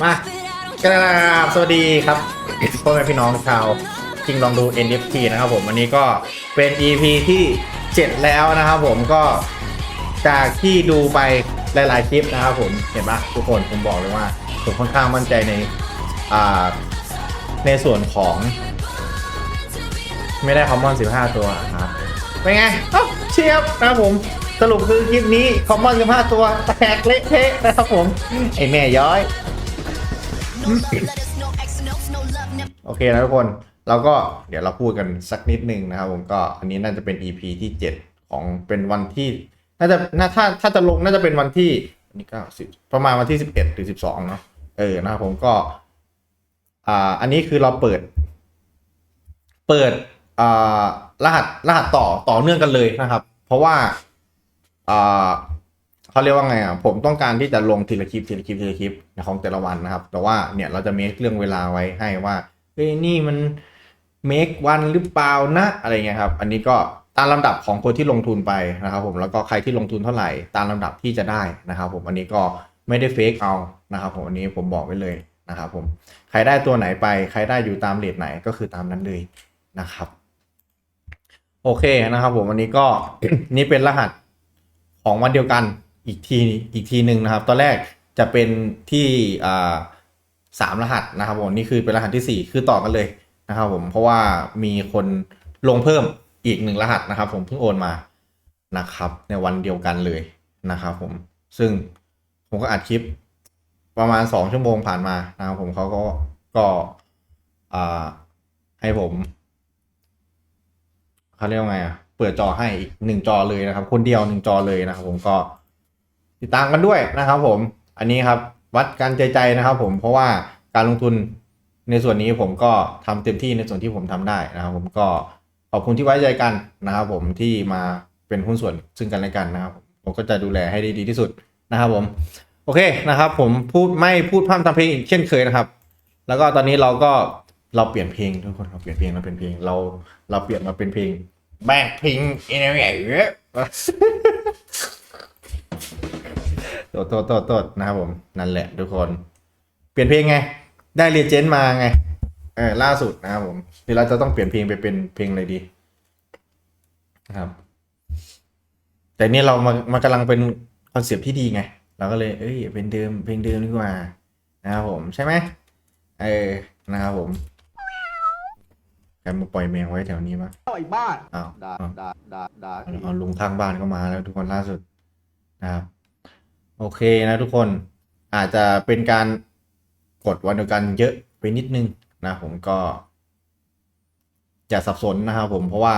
มากราบสวัสดีครับพ่อแม่พี่น้องชาวจริงลองดู NFT นะครับผมวันนี้ก็เป็น EP ที่ 7 แล้วนะครับผมก็จากที่ดูไปหลาย ๆ คลิปนะครับผมเห็นปะทุกคนผมบอกเลยว่าผมค่อนข้างมั่นใจในอ่าในส่วนของ ไม่ได้คอมมอน 15 ตัวครับเป็นไงเอ้าเชียบนะครับผมสรุปคือคลิปนี้คอมมอน 15 ตัวแตกเละเทะนะครับผมไอแม่ย้อย โอเคนะทุกคน เราก็เดี๋ยวเราพูดกันสักนิดนึงนะครับผมก็อันนี้น่าจะเป็น EP ที่ 7 ของเป็นวันที่ น่าจะน่าถ้าถ้าจะลงน่าจะเป็นวันที่อันนี้เก้าสิบประมาณวันที่11หรือ12เนาะเออนะครับผมก็ อ่า อันนี้คือเราเปิด เปิดอ่ารหัสรหัสต่อต่อเนื่องกันเลยนะครับ เพราะว่าอ่าเขาเรียกว่าไงอะผมต้องการที่จะลงทีละคลิปทีละคลิปทีละคลิป ของแต่ละวันนะครับ แต่ว่าเนี่ยเราจะเมคเรื่องเวลาไว้ให้ว่าเฮ้ยนี่มันเมควันหรือเปล่านะอะไรเงี้ยครับ อันนี้ก็ตามลำดับของคนที่ลงทุนไปนะครับผมแล้วก็ใครที่ลงทุนเท่าไหร่ ตามลำดับที่จะได้นะครับ ผมอันนี้ก็ไม่ได้เฟกเอานะครับผมอันนี้ผมบอกไว้เลยนะครับผมใครได้ตัวไหนไป ใครได้อยู่ตามเลทไหนก็คือตามนั้นเลยนะครับ โอเคนะครับผมวันนี้ก็นี่เป็นรหัสของวันเดียวกันอีกทีอีกทีหนึ่งนะครับ ตอนแรก จะเป็นที่อ่าสามรหัสนะครับผมนี่คือเป็นรหัสที่สี่คือต่อกันเลยนะครับผมเพราะว่ามีคนลงเพิ่มอีกหนึ่งรหัสนะครับ ผมเพิ่งโอนมานะครับ ในวันเดียวกันเลยนะครับผมซึ่งผมก็อัดคลิปประมาณสองชั่วโมงผ่านมานะครับผมเขาก็ก็ให้ผมเขาเรียกว่าไงอะเปิดจอให้อีกหนึ่งจอเลยนะครับ คนเดียวหนึ่งจอเลยนะครับ ผมก็ติดตามกันด้วยนะครับ ผม อันนี้ครับวัดการใจใจนะครับ ผมเพราะว่าการลงทุนในส่วนนี้ผมก็ทำเต็มที่ในส่วนที่ผมทำได้นะครับ ผมก็ขอบคุณที่ไว้ใจกันนะครับ ผมที่มาเป็นหุ้นส่วนซึ่งกันและกันนะครับผมก็จะดูแลให้ด้ดีที่สุดนะครับ ผม โอเคนะครับ ผมพูดไม่พูดพร่ำทำเพลงอีกเช่นเคยนะครับ แล้วก็ตอนนี้เราก็เราเปลี่ยนเพลงทุกคนเราเปลี่ยนเพลงเราเป็นเพลงเราเราเปลี่ยนมาเป็นเพลงแบกพิงเอ็นเอ โตโตโตโตดนะครับผม นั่นแหละทุกคน เปลี่ยนเพลงไง ได้เรียเจนมาไง เออล่าสุดนะครับผมเดี๋ยวเราจะต้องเปลี่ยนเพลงไปเป็นเพลงอะไรดีนะครับ แต่นี่เรามามันกำลังเป็นคอนเซปต์ที่ดีไง เราก็เลย เอ้ย เป็นเดิมเพลงเดิมดีกว่า นะครับผมใช่ไหมเออนะครับผมใครมาปล่อยแมวไว้แถวนี้ปะไอ้บ้าอ้าวด่าอ้าวด่าด่าด่าเอาเอาลุงข้างบ้านก็มาแล้วทุกคนล่าสุดนะครับ โอเคนะทุกคนอาจจะเป็นการกดวันเดียวกันเยอะไปนิดนึงนะผมก็อย่าสับสนนะครับผมเพราะว่า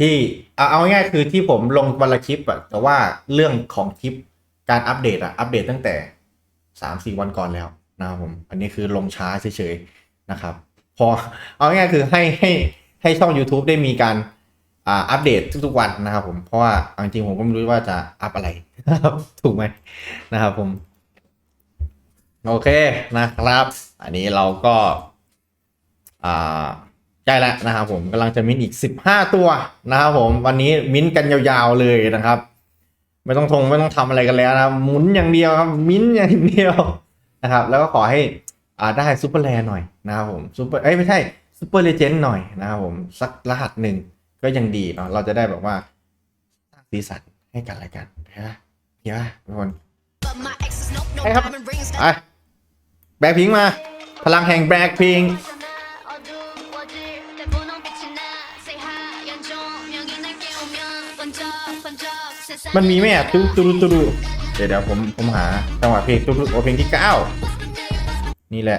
ที่เอาเอาง่ายคือที่ผมลงวันละคลิปอะแต่ว่าเรื่องของคลิปการอัปเดตอะอัปเดตตั้งแต่สามสี่วันก่อนแล้วนะครับผม อันนี้คือลงช้าเฉยๆนะครับ พอเอาง่ายคือให้ให้ให้ช่อง YouTube ได้มีการ อัปเดตทุกๆวันนะครับผมเพราะว่าจริงๆผมก็ไม่รู้ว่าจะอัปอะไรถูกไหมนะครับผม โอเคนะครับ อันนี้เราก็อ่าใกล้แล้วนะครับผมกำลังจะมิ้นอีก 15 ตัวนะครับผมวันนี้มิ้นกันยาวๆเลยนะครับ ไม่ต้องทงไม่ต้องทำอะไรกันแล้วนะหมุนอย่างเดียวครับ มิ้นอย่างเดียวนะครับ แล้วก็ขอให้อ่าได้ซูเปอร์แรร์หน่อยนะครับผมซูเปอร์เอ้ยไม่ใช่ซูเปอร์เลเจนด์หน่อยนะครับผมสักรหัสหนึ่ง ก็ยังดีเนาะเราจะได้แบบว่าสร้างสีสันให้กันอะไรกันใช่ไหมเห็นไหมทุกคนไปครับไปแบล็คพิงมา พลังแห่งแบล็คพิงมันมีไหมอะตูตูตูตูเดี๋ยวเดี๋ยวผมผมหาจังหวะเพลงตูตูโอเพลงที่เก้านี่แหละ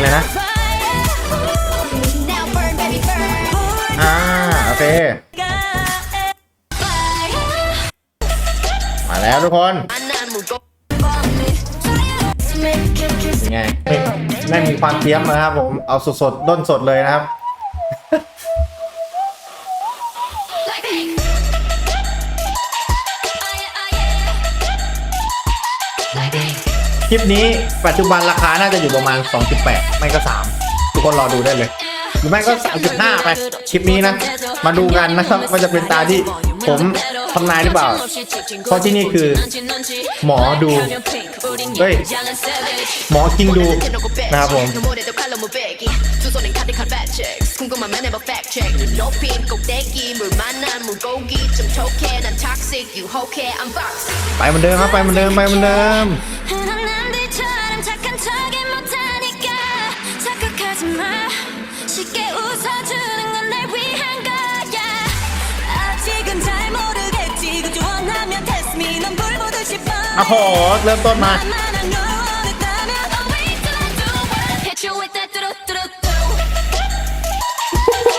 งเลยนะ อ่า โอเค มาแล้วทุกคนยังไงไม่มีความเทียมนะครับผม เอาสดๆด้นสดเลยนะครับ คลิปนี้ปัจจุบันราคาน่าจะอยู่ประมาณ 2.8 ไม่ก็ 3 ทุกคนรอดูได้เลย หรือไม่ก็ 3.5 ไป คลิปนี้นะ มาดูกันนะครับว่าจะเป็นตาที่ผมทำนายหรือเปล่า เพราะที่นี่คือ หมอดู เฮ้ย หมอกิงดูนะครับผมไปเหมือนเดิมครับ ไปเหมือนเดิม ไปเหมือนเดิม 럼 착한 척이 못하니까 착각하지 마 쉽게 웃어주는 건 날 위한 거야 아직은 잘 모르겠지 그저 원하면 test me 넌 불보듯이 뻔해 โอ้โห เริ่มต้นมา 나만 널 원했다면 I'll wait till I do it Hit you with that do do do do do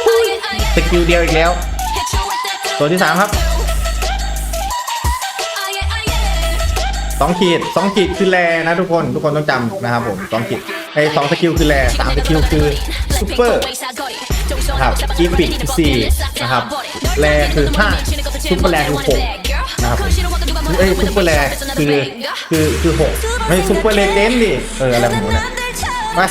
Oh yeah oh yeah สกิลเดียวอีกแล้ว Hit you with that do ตัวที่สามครับ Oh สองขีดสองขีดคือแรนะทุกคนทุกคนต้องจำนะครับผมสองขีดไอสองสกิลคือแร่สามสกิลคือซูเปอร์ครับอีฟิกสี่นะครับแรคือห้าซูเปอร์แรคือหกนะครับเอ้ยซูเปอร์แรคือคือคือหกไม่ซูเปอร์เลเจนดิเอออะไรของผมเนี่ยมา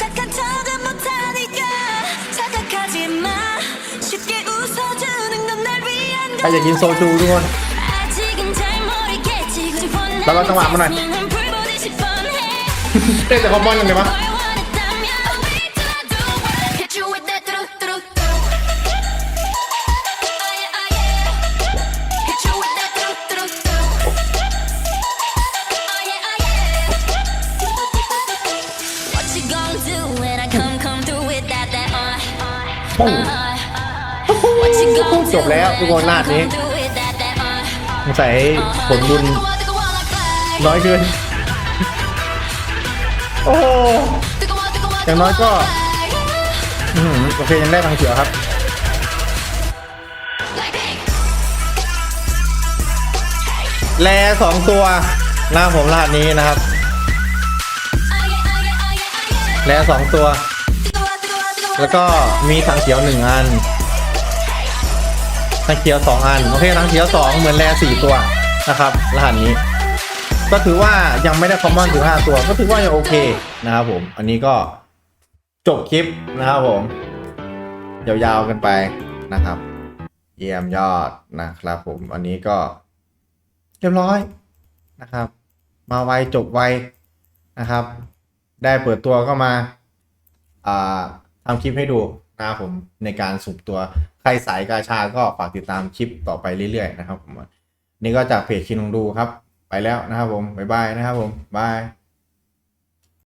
ใครอยากกินโซจูทุกคน เราจังหวะมาหน่อยเต้แต่คอมบอนยังไงวะจบแล้วทุกคนนาดนี้สงสัยผลบุญ น้อยเกิน โอ้โหอย่างน้อยก็อื้อหือโอเคยังได้ทางเขียวครับ แลสองตัวหน้าผมรหัสนี้นะครับ แลสองตัว แล้วก็มีถังเขียวหนึ่งอันถังเขียวสองอัน โอเคถังเขียวสองเหมือนแลสี่ตัวนะครับ รหัสนี้ ก็ถือว่ายังไม่ได้คอมมอนถึงห้าตัว ก็ถือว่ายังโอเคนะครับผม อันนี้ก็จบคลิปนะครับผม ยาวๆกันไปนะครับ เยี่ยมยอดนะครับผม อันนี้ก็เรียบร้อยนะครับ มาไวจบไวนะครับ ได้เปิดตัวก็มาทำคลิปให้ดูนะครับผมในการสุ่มตัวใครสายกาชาก็ฝากติดตามคลิปต่อไปเรื่อยๆนะครับผมนี่ก็จากเพจคินงดูครับ ไปแล้วนะครับผมบ๊ายบายนะครับผมบาย